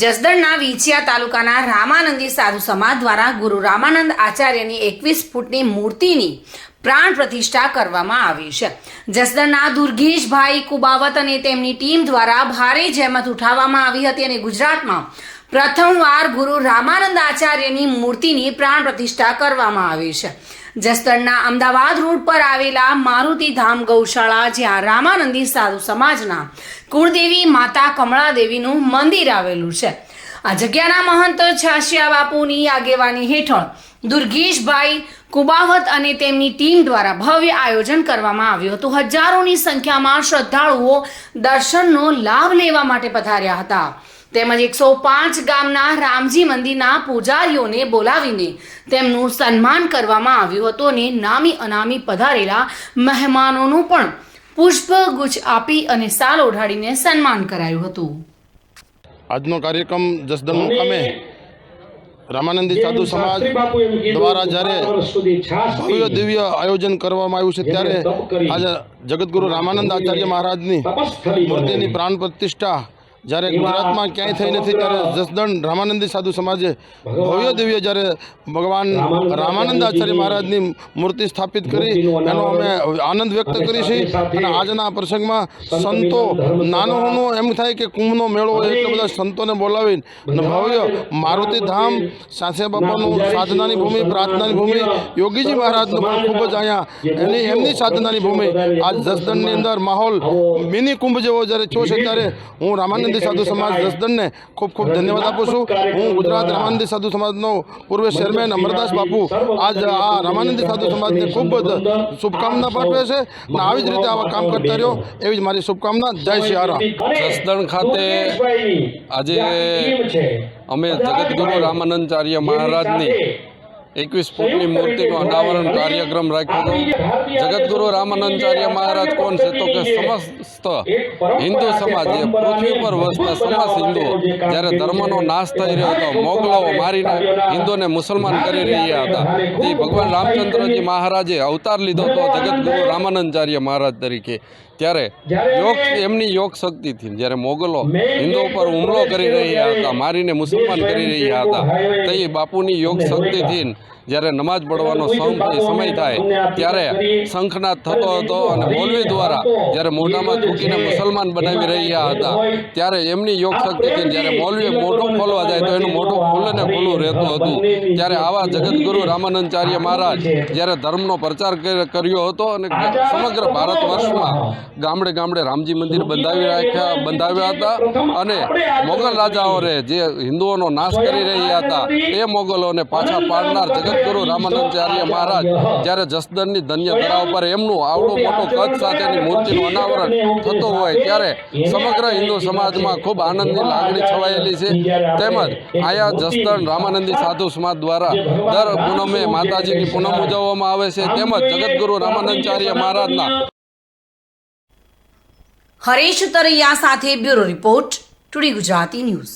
જસદણના વિંછિયા તાલુકાના રામાનંદી સાધુ સમાજ દ્વારા ગુરુ રામાનંદ આચાર્યની એકવીસ ફૂટની મૂર્તિની પ્રાણ પ્રતિષ્ઠા કરવામાં આવી છે. જસદણના દુર્ગેશભાઈ કુબાવત અને તેમની ટીમ દ્વારા ભારે જહેમત ઉઠાવવામાં આવી હતી અને ગુજરાતમાં પ્રથમવાર ગુરુ રામાનંદ આચાર્યની મૂર્તિની પ્રાણ પ્રતિષ્ઠા કરવામાં આવી છે. જસદણના અમદાવાદ રોડ પર આવેલા મારુતિ ધામ ગૌશાળા, જ્યાં રામાનંદી સાધુ સમાજના કુળદેવી માતા કમળાદેવીનું મંદિર આવેલું છે. આ જગ્યાના મહંત છાશિયા બાપુની આગેવાની હેઠળ દુર્ગેશભાઈ કુબાવત અને તેમની ટીમ દ્વારા ભવ્ય આયોજન કરવામાં આવ્યું હતું. હજારોની સંખ્યામાં શ્રદ્ધાળુઓ દર્શનનો લાભ લેવા માટે પધાર્યા હતા. તેમજ એકસો પાંચ ગામના રામજી મંદિરના પૂજારીઓને બોલાવીને તેમનું સન્માન કરવામાં આવ્યું હતું અને નામી અનામી પધારેલા મહેમાનોનું પણ પુષ્પગુચ્છ આપી અને સાલ ઓઢાડીને સન્માન કરાયું હતું. આજનો કાર્યક્રમ જસદમ મુકામે રામાનંદી સાધુ સમાજ દ્વારા જ્યારે ભવ્ય દિવ્ય આયોજન કરવામાં આવ્યું છે ત્યારે આજે જગતગુરુ રામાનંદ આચાર્ય મહારાજની મૂર્તિની પ્રાણ પ્રતિષ્ઠા જ્યારે ગુજરાતમાં ક્યાંય થઈ નથી ત્યારે જસદણ રામાનંદી સાધુ સમાજે ભવ્ય દિવ્ય જ્યારે ભગવાન રામાનંદ આચાર્ય મહારાજની મૂર્તિ સ્થાપિત કરી એનો અમે આનંદ વ્યક્ત કરી છીએ અને આજના પ્રસંગમાં સંતો નાનો એમ થાય કે કુંભનો મેળો એટલે બધા સંતોને બોલાવીને ભવ્ય મારુતિ ધામ સાસે બાપાનું સાધનાની ભૂમિ પ્રાર્થનાની ભૂમિ યોગીજી મહારાજનું પણ ખૂબ જ અહીંયા એની એમની સાધનાની ભૂમિ. આજ જસદણની અંદર માહોલ મિની કુંભ જેવો જ્યારે થયો છે ત્યારે હું રામાનંદી સાધુ સમાજ જસદણને ખૂબ ખૂબ ધન્યવાદ આપું છું. હું ગુજરાત રામાનંદી સાધુ સમાજનો પૂર્વ ચેરમેન અમરદાસ બાપુ આજ આ રામાનંદી સાધુ સમાજને ખૂબ જ શુભકામના પાઠવે છે અને આવી જ રીતે આવા કામ કરતા રહ્યો. એવી જ મારી શુભકામના. જય શ્રી આરા. જસદણ ખાતે આજે અમે જગતગુરુ રામાનંદાચાર્ય મહારાજની એકવીસ ફૂટની મૂર્તિનું અનાવરણ કાર્યક્રમ રાખ્યો હતો. જગતગુરુ રામાનંદાચાર્ય મહારાજ કોણ છે તો કે સમસ્ત હિન્દુ સમાજ એ પૃથ્વી પર વસતા સમાસ હિન્દુઓ જ્યારે ધર્મનો નાશ થઈ રહ્યો હતો મોગલો મારીને હિન્દુને મુસલમાન કરી રહ્યા હતા. તે ભગવાન રામચંદ્રજી મહારાજે અવતાર લીધો હતો જગતગુરુ રામાનંદાચાર્ય મહારાજ તરીકે. ત્યારે યોગ એમની યોગ શક્તિથી જ્યારે મોગલો હિન્દુ ઉપર હુમલો કરી રહ્યા હતા મારીને મુસલમાન કરી રહ્યા હતા તે બાપુની યોગ શક્તિથી જ્યારે નમાજ પડવાનો સમય થાય ત્યારે શંખનાદ થતો હતો અને મૌલવી દ્વારા જ્યારે મોઢામાં થૂકીને મુસલમાન બનાવી રહ્યા હતા ત્યારે એમની યોગ શક્તિથી જ્યારે મૌલવી મોઢું ખોલવા જાય તો એનું મોઢું ખુલ્લે ને ખુલ્લું રહેતું હતું. ત્યારે આવા જગતગુરુ રામાનંદાચાર્ય મહારાજ જ્યારે ધર્મનો પ્રચાર કર્યો હતો અને સમગ્ર ભારત વર્ષમાં ગામડે ગામડે રામજી મંદિર બંધાવી રાખ્યા બંધાવ્યા હતા અને મોગલ રાજાઓને જે હિન્દુઓનો નાશ કરી રહ્યા હતા એ મોગલોને પાછા પાડનાર જગતગુરુ રામાનંદાચાર્ય મહારાજ જ્યારે જસદનની ધન્ય ધરા ઉપર એમનું આવડું મોટું કદ સાથેની મૂર્તિનું અનાવરણ થતું હોય ત્યારે સમગ્ર હિન્દુ સમાજમાં ખૂબ આનંદની લાગણી છવાયેલી છે. તેમજ આયા જસદણ રામાનંદી સાધુ સમાજ દ્વારા દર પૂનમે માતાજીની પૂનમ ઉજવવામાં આવે છે. તેમજ જગતગુરુ રામાનંદાચાર્ય મહારાજના હરેશ તરૈયા સાથે bureau report today Gujarati news.